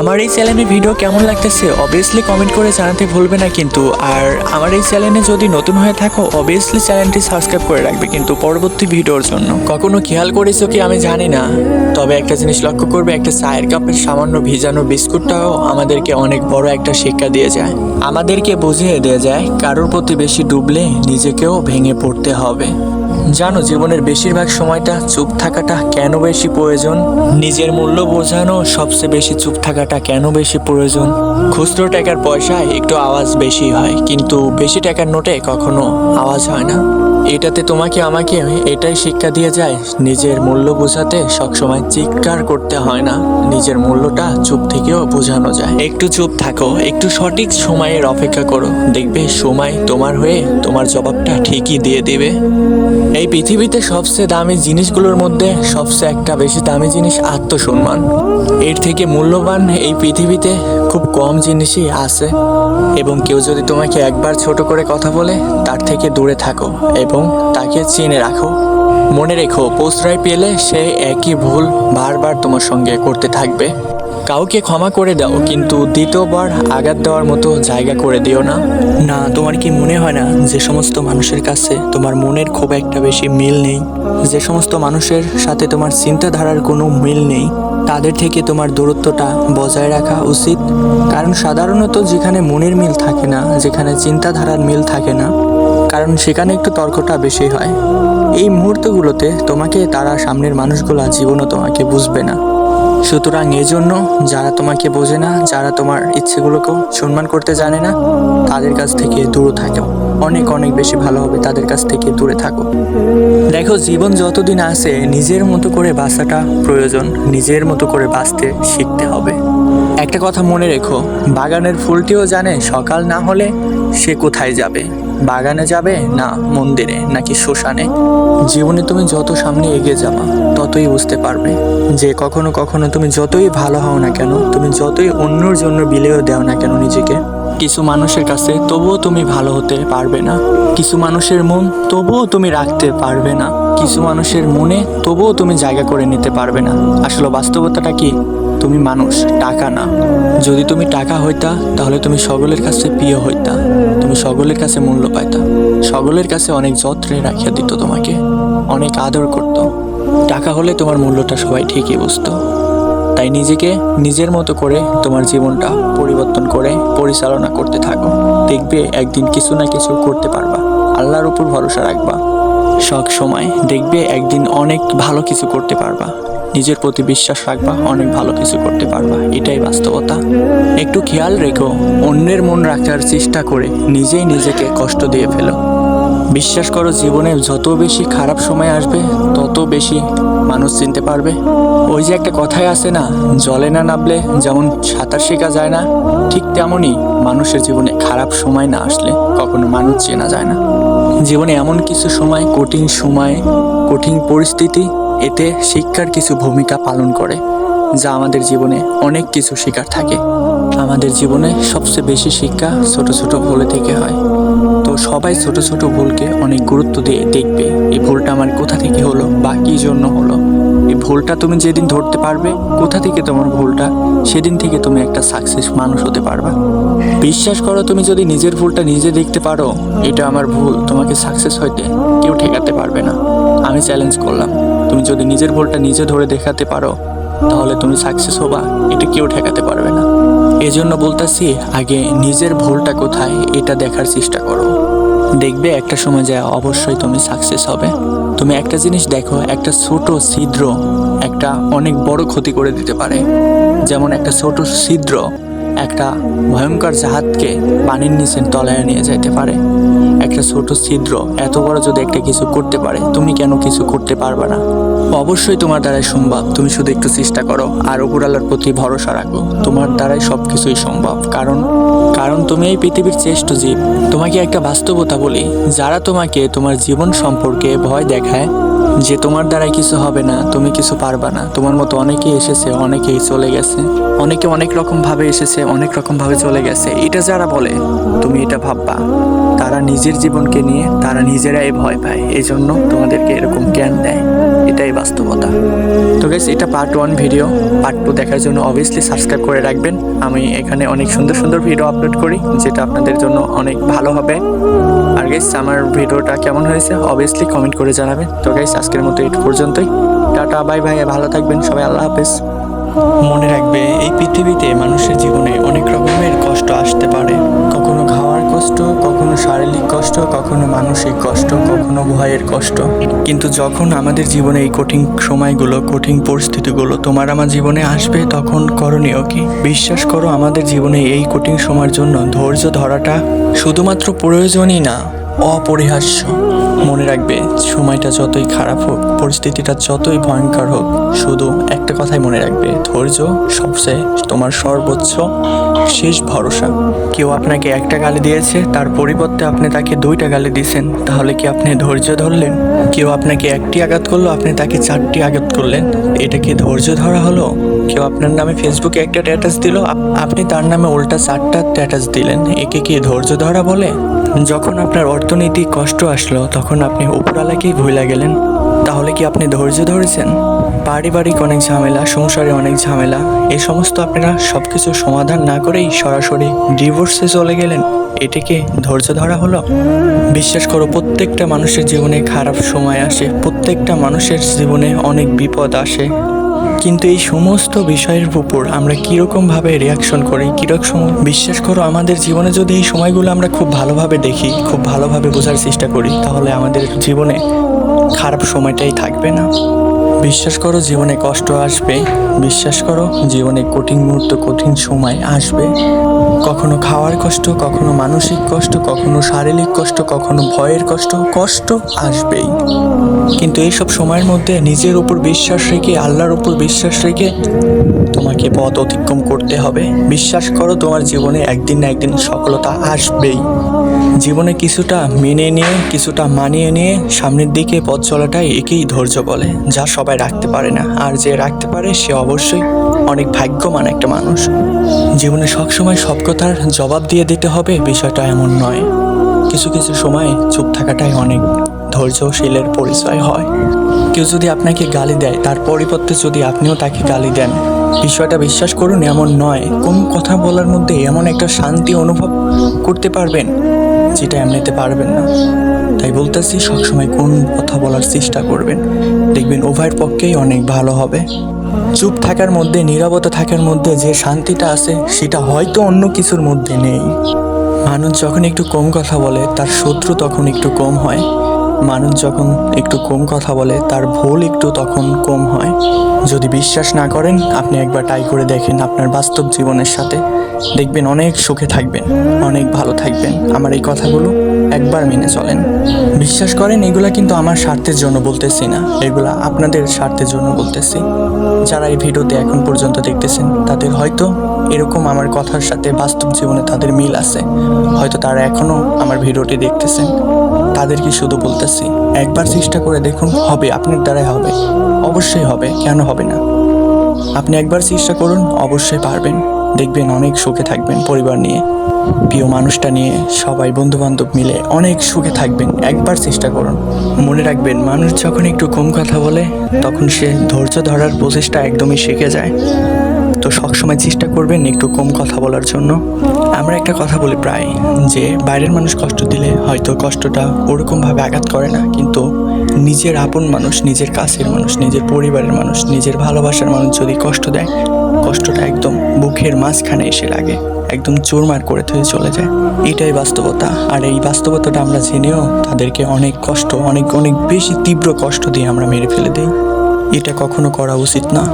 আমার এই চ্যানেলে ভিডিও কেমন লাগতেছে অবভিয়াসলি কমেন্ট করে জানাতে ভুলবে না কিন্তু। আর আমার এই চ্যানেলে যদি নতুন হয়ে থাকো অবভিয়াসলি চ্যানেলটি সাবস্ক্রাইব করে রাখবে কিন্তু পরবর্তী ভিডিওর জন্য। কখনো খেয়াল করেছ কি আমি জানি না, তবে একটা জিনিস লক্ষ্য করবে, একটা চায়ের কাপের সামান্য ভিজানো বিস্কুটটাও আমাদেরকে অনেক বড় একটা শিক্ষা দিয়ে যায়। আমাদেরকে বুঝিয়ে দিয়ে যায়, কারোর প্রতি বেশি ডুবলে নিজেকেও ভেঙে পড়তে হবে। জানো জীবনের বেশিরভাগ সময়টা চুপ থাকাটা কেন বেশি প্রয়োজন? নিজের মূল্য বোঝানো সবচেয়ে বেশি চুপ থাকাটা কেন বেশি প্রয়োজন? খুচরো টাকার পয়সায় একটু আওয়াজ বেশি হয়, কিন্তু বেশি টাকার নোটে কখনো আওয়াজ হয় না। এটাতে তোমাকে আমাকে এটাই শিক্ষা দিয়ে যায়, নিজের মূল্য বোঝাতে সবসময় চিৎকার করতে হয় না, নিজের মূল্যটা চুপ থেকেও বোঝানো যায়। একটু চুপ থাকো, একটু সঠিক সময়ের অপেক্ষা করো, দেখবে সময় তোমার হয়ে তোমার জবাবটা ঠিকই দিয়ে দেবে। এই পৃথিবীতে সবচেয়ে দামি জিনিসগুলোর মধ্যে সবচেয়ে একটা বেশি দামি জিনিস আত্মসম্মান। এর থেকে মূল্যবান এই পৃথিবীতে খুব কম জিনিসই আছে। এবং কেউ যদি তোমাকে একবার ছোট করে কথা বলে, তার থেকে দূরে থাকো এবং তাকে চিনে রাখো। মনে রেখো, প্রশ্রয় পেলে সে একই ভুল বারবার তোমার সঙ্গে করতে থাকবে। কাউকে ক্ষমা করে দাও, কিন্তু দ্বিতীয়বার আঘাত দেওয়ার মতো জায়গা করে দিও না। না, তোমার কি মনে হয় না যে সমস্ত মানুষের কাছে তোমার মনের খুব একটা বেশি মিল নেই? যে সমস্ত মানুষের সাথে তোমার চিন্তাধারার কোনো মিল নেই? তাদের থেকে তোমার দূরত্বটা বজায় রাখা উচিত। কারণ সাধারণত যেখানে মনের মিল থাকে না, যেখানে চিন্তাধারার মিল থাকে না, কারণ সেখানে একটু তর্কটা বেশি হয়। এই মুহূর্তগুলোতে তোমাকে তারা সামনের মানুষগুলা জীবনও তোমাকে বুঝবে না। সুতরাং এই জন্য যারা তোমাকে বোঝে না, যারা তোমার ইচ্ছেগুলোকেও সম্মান করতে জানে না, তাদের কাছ থেকে দূরে থাকো। অনেক অনেক বেশি ভালো হবে তাদের কাছ থেকে দূরে থাকো। দেখো, জীবন যতদিন আছে, নিজের মতো করে বাঁচাটা প্রয়োজন, নিজের মতো করে বাঁচতে শিখতে হবে। একটা কথা মনে রেখো, বাগানের ফুলটিও জানে সকাল না হলে সে কোথায় যাবে? বাগানে যাবে না মন্দিরে, নাকি শ্মশানে? জীবনে তুমি যত সামনে এগিয়ে যাবা, ততই বুঝতে পারবে যে কখনো কখনো তুমি যতই ভালো হও না কেন, তুমি যতই অন্যর জন্য বিলেও দেও না কেন নিজেকে কিছু মানুষের কাছে তবুও তুমি ভালো হতে পারবে না। কিছু মানুষের মন তবুও তুমি রাখতে পারবে না। কিছু মানুষের মনে তবুও তুমি জায়গা করে নিতে পারবে না। আসলে বাস্তবতাটা কি? তুমি মানুষ, টাকা না। যদি তুমি টাকা হইতা, তাহলে তুমি সকলের কাছে প্রিয় হইতা। তুমি সকলের কাছে মূল্য পাইতা। সকলের কাছে অনেক যত্নে রাখিয়া দিত তোমাকে। অনেক আদর করত। টাকা হলে তোমার মূল্যটা সবাই ঠিকই বুঝতো। তাই নিজেকে নিজের মতো করে তোমার জীবনটা পরিবর্তন করে পরিচালনা করতে থাকো। দেখবে একদিন কিছু না কিছু করতে পারবা। আল্লাহর উপর ভরসা রাখবা। সব সময় দেখবে একদিন অনেক ভালো কিছু করতে পারবা। নিজের প্রতি বিশ্বাস রাখবা, অনেক ভালো কিছু করতে পারবা। এটাই বাস্তবতা। একটু খেয়াল রেখো, অন্যের মন রাখার চেষ্টা করে নিজেই নিজেকে কষ্ট দিয়ে ফেলো। বিশ্বাস করো, জীবনে যত বেশি খারাপ সময় আসবে, তত বেশি মানুষ চিনতে পারবে। ওই যে একটা কথাই আছে না, জলে না নামলে যেমন সাঁতার শেখা যায় না, ঠিক তেমনই মানুষের জীবনে খারাপ সময় না আসলে কখনো মানুষ চেনা যায় না। জীবনে এমন কিছু সময়, কঠিন সময়, কঠিন পরিস্থিতি, এতে শিক্ষার কিছু ভূমিকা পালন করে, যা আমাদের জীবনে অনেক কিছু শেখার থাকে। আমাদের জীবনে সবচেয়ে বেশি শিক্ষা ছোট ছোট ভুলে থেকে হয়। তো সবাই ছোট ছোট ভুলকে অনেক গুরুত্ব দিয়ে দেখবে, এই ভুলটা আমার কোথা থেকে হলো বা কী জন্য হলো? এই ভুলটা তুমি যেদিন ধরতে পারবে, কোথা থেকে তোমার ভুলটা, সেদিন থেকে তুমি একটা সাকসেস মানুষ হতে পারবে। বিশ্বাস করো, তুমি যদি নিজের ভুলটা নিজে দেখতে পারো, এটা আমার ভুল, তোমাকে সাকসেস হইতে কেউ ঠেকাতে পারবে না। আমি চ্যালেঞ্জ করলাম, তুমি যদি নিজের ভুলটা নিজে ধরে দেখাতে পারো, তাহলে তুমি সাকসেস হবা, এটা কেউ ঠেকাতে পারবে না। এজন্য বলতাছি, আগে নিজের ভুলটা কোথায় এটা দেখার চেষ্টা করো। দেখবে একটা সময় যায় অবশ্যই তুমি সাকসেস হবে। তুমি একটা জিনিস দেখো, একটা ছোট ছিদ্র একটা অনেক বড় ক্ষতি করে দিতে পারে। যেমন একটা ছোট ছিদ্র একটা ভয়ঙ্কর জাহাজকে পানির নিচে তলায় নিয়ে যেতে পারে। একটা ছোট ছিদ্র এত বড় যদি একটা কিছু করতে পারে, তুমি কেন কিছু করতে পারবে না? অবশ্যই তোমার দ্বারাই সম্ভব। তুমি শুধু একটু চেষ্টা করো আর উপরালার প্রতি ভরসা রাখো। তোমার দ্বারাই সব কিছুই সম্ভব। কারণ কারণ তুমি এই পৃথিবীর শ্রেষ্ঠ জীব। তোমাকে একটা বাস্তবতা বলি, যারা তোমাকে তোমার জীবন সম্পর্কে ভয় দেখায় যে তোমার দ্বারাই কিছু হবে না, তুমি কিছু পারবা না। তোমার মতো অনেকেই এসেছে, অনেকেই চলে গেছে। অনেকে অনেক রকম ভাবে এসেছে, অনেক রকম ভাবে চলে গেছে। এটা যারা বলে, তুমি এটা ভাববা। তারা নিজের জীবনকে নিয়ে, তারা নিজেরাই ভয় পায়। এই জন্য তোমাদেরকে এরকম জ্ঞান দেয়। এটাই বাস্তবতা। তো গাইস এটা part one video part two দেখার জন্য অবভিয়াসলি সাবস্ক্রাইব করে রাখবেন। আমি এখানে অনেক সুন্দর সুন্দর ভিডিও আপলোড করি, যেটা আপনাদের জন্য অনেক ভালো হবে। আর গাইস আমার ভিডিওটা কেমন হয়েছে? অবভিয়াসলি কমেন্ট করে জানাবেন। তো গাইস আজকের মতো এই পর্যন্তই। টাটা বাই বাই ভালো থাকবেন, সবাই আল্লাহ হাফেজ। মনে রাখবে, এই পৃথিবীতে মানুষের জীবনে অনেক রকমের কষ্ট আসতে পারে। কখনো খাওয়ার কষ্ট শারীরিক কষ্ট, কখনো মানসিক কষ্ট, কখনো ভয়ের কষ্ট। কিন্তু যখন আমাদের জীবনে এই কঠিন সময়গুলো, কঠিন পরিস্থিতিগুলো তোমার আমার জীবনে আসবে, তখন করণীয় কি? বিশ্বাস করো, আমাদের জীবনে এই কঠিন সময়ের জন্য ধৈর্য ধরাটা শুধুমাত্র প্রয়োজনই না অপরিহার্য মনে রাখবে, সময়টা যতই খারাপ হোক, পরিস্থিতিটা যতই ভয়ঙ্কর হোক, শুধু একটা কথাই মনে রাখবে, ধৈর্য সবচেয়ে তোমার সর্বোচ্চ শেষ ভরসা। কেউ আপনাকে একটা গালি দিয়েছে, তার পরিবর্তে আপনি তাকে দুইটা গালি দিয়েছেন, তাহলে কি আপনি ধৈর্য ধরলেন? কেউ আপনাকে একটি আঘাত করল, আপনি তাকে চারটি আঘাত করলেন। এটা কি ধৈর্য ধরা হলো? কেউ আপনার নামে ফেসবুকে একটা স্ট্যাটাস দিল আপনি তার নামে উল্টা চারটা স্ট্যাটাস দিলেন, একে কি ধৈর্য ধরা বলে? যখন আপনার অর্থনৈতিক কষ্ট আসলো, তখন আপনি উপরালাকেই ভুলে গেলেন। তাহলে কি আপনি ধৈর্য ধরেছেন? পারিবারিক অনেক ঝামেলা, সংসারে অনেক ঝামেলা এই সমস্ত আপনারা সব কিছু সমাধান না করেই সরাসরি ডিভোর্সে চলে গেলেন? এটিকে ধৈর্য ধরা হলো? বিশ্বাস করো, প্রত্যেকটা মানুষের জীবনে খারাপ সময় আসে, প্রত্যেকটা মানুষের জীবনে অনেক বিপদ আসে। কিন্তু এই সমস্ত বিষয়ের উপর আমরা কীরকমভাবে রিয়াকশন করি কীরকম বিশ্বাস করো, আমাদের জীবনে যদি এই সময়গুলো আমরা খুব ভালোভাবে দেখি, খুব ভালোভাবে বোঝার চেষ্টা করি, তাহলে আমাদের জীবনে খারাপ সময়টাই থাকবে না। বিশ্বাস করো, জীবনে কষ্ট আসবে। বিশ্বাস করো, জীবনে কঠিন মুহূর্ত, কঠিন সময় আসবে। কখনো খাওয়ার কষ্ট, কখনো মানসিক কষ্ট, কখনো শারীরিক কষ্ট, কখনো ভয়ের কষ্ট কষ্ট আসবেই। কিন্তু এইসব সময়ের মধ্যে নিজের উপর বিশ্বাস রেখে আল্লাহর উপর বিশ্বাস রেখে তোমাকে পথ অতিক্রম করতে হবে। বিশ্বাস করো, তোমার জীবনে একদিন না একদিন সফলতা আসবেই। জীবনে কিছুটা মেনে নিয়ে, কিছুটা মানিয়ে নিয়ে সামনের দিকে পথ চলাটাই একেই ধৈর্য বলে, যা সবাই রাখতে পারে না। আর যে রাখতে পারে, সে অবশ্যই অনেক ভাগ্যমান একটা মানুষ। জীবনে সবসময় সব কথার জবাব দিয়ে দিতে হবে, বিষয়টা এমন নয়। কিছু কিছু সময় চুপ থাকাটাই অনেক ধৈর্যশীলের পরিচয় হয়। কেউ যদি আপনাকে গালি দেয়, তার পরিবর্তে যদি আপনিও তাকে গালি দেন, বিষয়টা বিশ্বাস করুন, এমন নয়। কোন কথা বলার মধ্যে এমন একটা শান্তি অনুভব করতে পারবেন, যেটা এমনিতে পারবেন না। তাই বলতেছি, সবসময় কোন কথা বলার চেষ্টা করবেন। দেখবেন উভয়ের পক্ষেই অনেক ভালো হবে। চুপ থাকার মধ্যে, নীরবতা থাকার মধ্যে যে শান্তিটা আছে, সেটা হয়তো অন্য কিছুর মধ্যে নেই। মানুষ যখন একটু কম কথা বলে, তার শত্রু তখন একটু কম হয়। মানুষ যখন একটু কম কথা বলে, তার ভুল একটু তখন কম হয়। যদি বিশ্বাস না করেন, আপনি একবার ট্রাই করে দেখেন আপনার বাস্তব জীবনের সাথে। দেখবেন অনেক সুখে থাকবেন, অনেক ভালো থাকবেন। আমার এই কথাগুলো একবার মেনে চলেন। বিশ্বাস করেন, এগুলা কিন্তু আমার স্বার্থের জন্য বলতেছি না। এগুলা আপনাদের স্বার্থের জন্য বলতেছি। যারা এই ভিডিওতে এখন পর্যন্ত দেখতেছেন, তাদের হয়তো এরকম আমার কথার সাথে বাস্তব জীবনে তাদের মিল আছে। হয়তো তারা এখনও আমার ভিডিওটি দেখতেছেন। তাদেরকে শুধু বলতেছি, একবার চেষ্টা করে দেখুন হবে, আপনার দ্বারাই হবে। অবশ্যই হবে, কেন হবে না? আপনি একবার চেষ্টা করুন, অবশ্যই পারবেন। দেখবেন অনেক সুখে থাকবেন পরিবার নিয়ে। প্রিয় মানুষটা নিয়ে সবাই বন্ধু বান্ধব মিলে অনেক সুখে থাকবেন, একবার চেষ্টা করুন। মনে রাখবেন, মানুষ যখন একটু কম কথা বলে, তখন সে ধৈর্য ধরার প্রচেষ্টা একদমই শিখে যায়। তো সবসময় চেষ্টা করবেন একটু কম কথা বলার জন্য। আমরা একটা কথা বলি প্রায়, যে বাইরের মানুষ কষ্ট দিলে হয়তো কষ্টটা ওরকমভাবে আঘাত করে না, কিন্তু নিজের আপন মানুষ, নিজের কাছের মানুষ, নিজের পরিবারের মানুষ, নিজের ভালোবাসার মানুষ যদি কষ্ট দেয়, কষ্টটা একদম বুকের মাঝখানে এসে লাগে, একদম চোরমার করে থুয়ে চলে যায়। এটাই বাস্তবতা, আর এই বাস্তবতাটা আমরা জেনেও তাদেরকে অনেক কষ্ট, অনেক অনেক বেশি তীব্র কষ্ট দিয়ে আমরা মেরে ফেলে দিই। এটা কখনো করা উচিত না।